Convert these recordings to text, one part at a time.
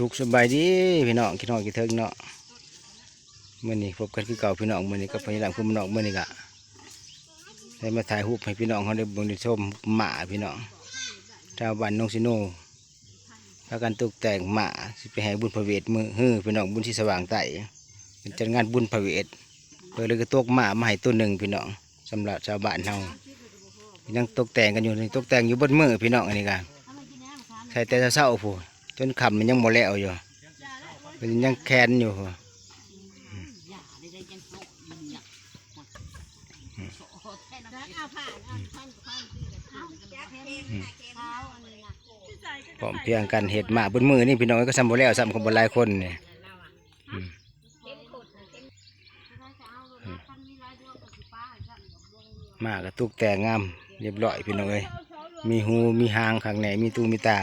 ทุกสบายดีพี่น้องคิดฮอดคิดถึงเนาะมื้อนี้พบกันคือเก่าพี่น้องมื้อนี้กับพี่หลังคุณน้องมื้อนี้ก็ได้มาถ่ายรูปให้พี่น้องเขาได้บ่งได้ชมหมาพี่น้องชาวบ้านนงสิโนพากันตกแต่งหมาสิไปให้บุญพระเวทมือฮื้อพี่น้องบุญที่สว่างไต่เป็นจัดงานบุญพระเวทเพิ่นเลยก็ตกหมามาให้ตัวหนึ่งพี่น้องสำหรับชาวบ้านเฮายังตกแต่งกันอยู่นี่ตกแต่งอยู่บนมือพี่น้องอันนี้กันใส่แต่เช้าผู้ จนคำมันยังบ่แล้วอยู่มันยังแค้นอยู่ผู้พร้อมเพรียงกันเห็ดหมาบนมือนี่พี่น้องก็ซ้ำบ่แล้วซ้ำคนบ่หลายคนนี่อืมหมาก็ตุกแต่งามเรียบร้อยพี่น้องเอ้ยมีหูมีหางข้างในมีตูมีตา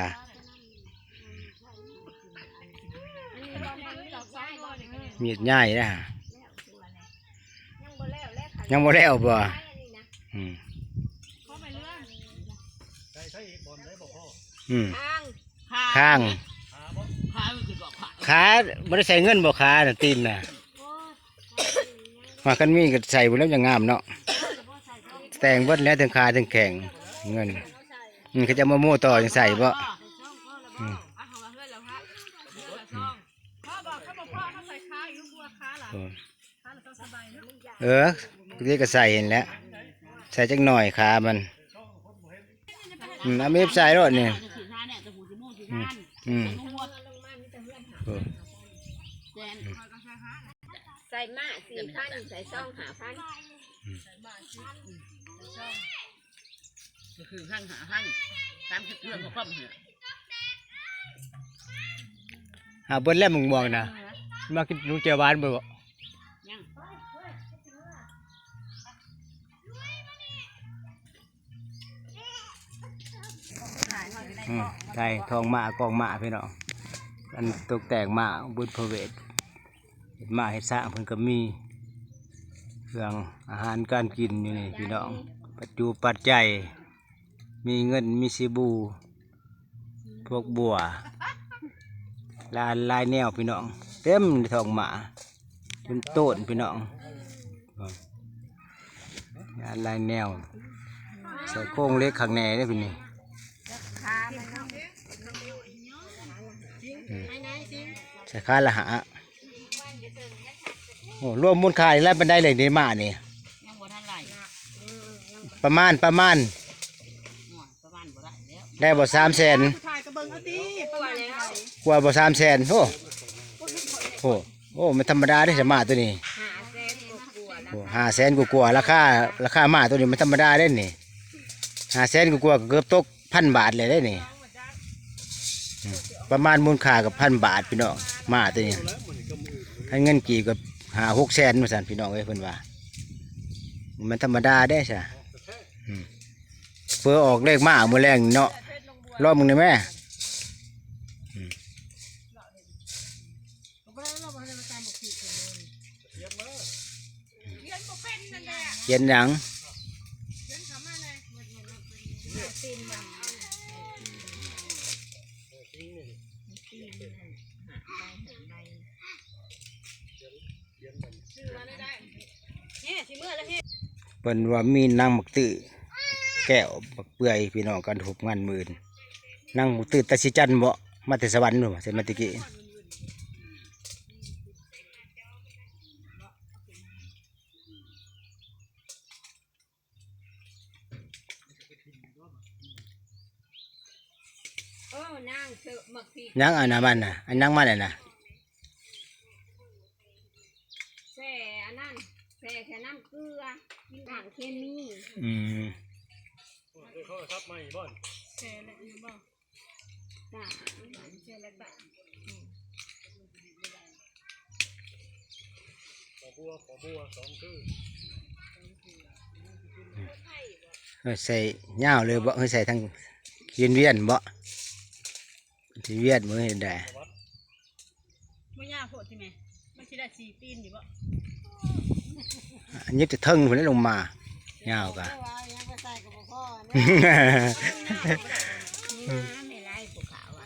มีดง่ายนะยังบ่แล้วบ่อืมอืมข้างขาบ่ได้ใส่เงินบ่ขาน่ะตีนน่ะมากันมีก็ใส่บ่แล้วยังงามเนาะแต่งเบิดแล้วถึงขาถึงแข็งเงินอืมเขาจะมาโม่ต่อยังใส่บ่อืมพ่อบอก เขาบอกพ่อเขาใส่ขาอีกลูกบัวขาล่ะเออขาเราต้องสบายนะเออเรียกก็ใส่เห็นแล้ว ใส่จักหน่อยขามันอืมเอามีบใส่รถนี่อืมอืมเออใส่มาสี่พันใส่ซองหาพันก็คือหั่งหาหั่งตามคิดเรื่องของความเหรอ หาเบิ้ลแล้วมึงมองนะมากินลูกเจียวหวานบ่บ่ยังอืมใช่ทองหมากองหมาพี่น้องอันตกแต่งหมาบุญพระเวทเห็ดหมาเห็ดสร้างเพิ่นก็มีเครื่องอาหารการกินอยู่นี่พี่น้อง ปัจจุปัจจัยมีเงินมีสิบู พวกบัว ลายลายแนวพี่น้อง เต็มทองหมาเป็นต้นพี่น้องลายลายแนวใส่โค้งเล็กข้างในได้พี่นี่ใส่ค่าละหาโอ้รวมมูลค่าแล้วเป็นได้เลยในหมานี่ยประมาณประมาณ ได้แล้วได้บ่สามแสน กว่าบ่สามแสนโอ้โหโอ้ไม่ธรรมดาเด้สมาตัวนี้หาแสนกว่ากว่าโอ้ห้าแสนกว่าๆราคาราคาหมาตัวนี้มันธรรมดาได้นี่ห้าแสนกว่าๆก็เกือบตกพันบาทเลยได้นี่อืมประมาณมูลค่ากับพันบาทพี่น้องหมาตัวนี้ให้เงินกี่กับหาหกแสนมาสั่นพี่น้องเอ้ยเพิ่นว่า มันธรรมดาได้ใช่อืมเพื่อออกเลขหมาเมื่อแรงเนาะรอบมึงได้ไหม เย็นหยังเปิ้นว่ามีนางหมักตื้อแก้วบักเปื่อยพี่น้องกันทุบงานหมื่นนางหมักตื้อตาสิจันบ่มาแต่สวรรค์หนูเสมาติกี้ นางเสือหมักผีนางอันนั้นมันน่ะอันนางมันน่ะนะแส่อันนั้นแส่แค่น้ำเกลือด่างเคมีอืมเจอแล้วอยู่บ่ด่างเจอแล้วแบบเออใส่ยาวเลยบ่เออใส่ทั้งเวียนเวียนๆบ่ สิเวียนมือเห็นได้ไม่ยากโพดใช่ไหมไม่ใช่ได้สี่ปีนอยู่บ่อันนี้จะเทิงพุ่นได้ลงมายาวกะยังก็ใส่กับพ่อนะไม่ไล่ภูเขาอะ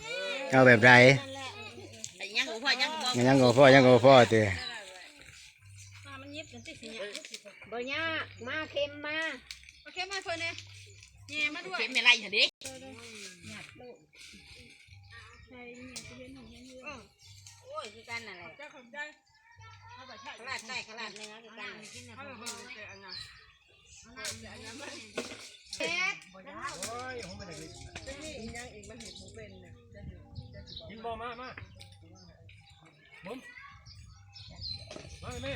เอาแบบไรนั่นแหละมันยังก็พ่อยังก็พ่อเตะมามันยิบกันติสิเนี่ยบ่ยากมาเค็มมาโอเคมาเพิ่นเนี่ยแง่มาด้วยเข็มไม่ไรเหรอดิ ใช่เนี่ยจะเห็นหนูยังอยู่โอ้ยคือกันนั่นแหละเจ้าของได้ถ้าแบบใช่ขลาดใต้ขลาดเนื้อคือกันถ้าแบบว่าเจออันนั้นเฮ็ดกินบ่มามาบุ้มมาแม่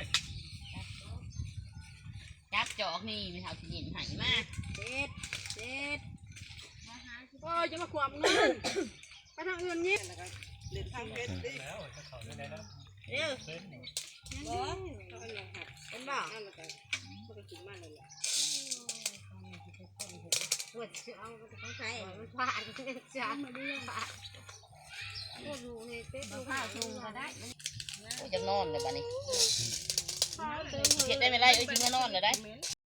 จับจอกนี่ไม่เท่าที่ยินหายมาเฮ็ดเฮ็ดโอ้ยจะมาขวามเงินไป ทางอื่นยิบแล้วจะเข้าได้แล้วเร็วเส้นเป็นบ่ปวดเอาต้องใช้มันฟาดมันจ้าฟาดโอ้โหเนี่ยเต๊ะข้าวชุงก็ได้จะนอนเลยบ้านี้เต็มเห็ดได้ไม่ไรเอ้ยจริงก็นอนเลยได้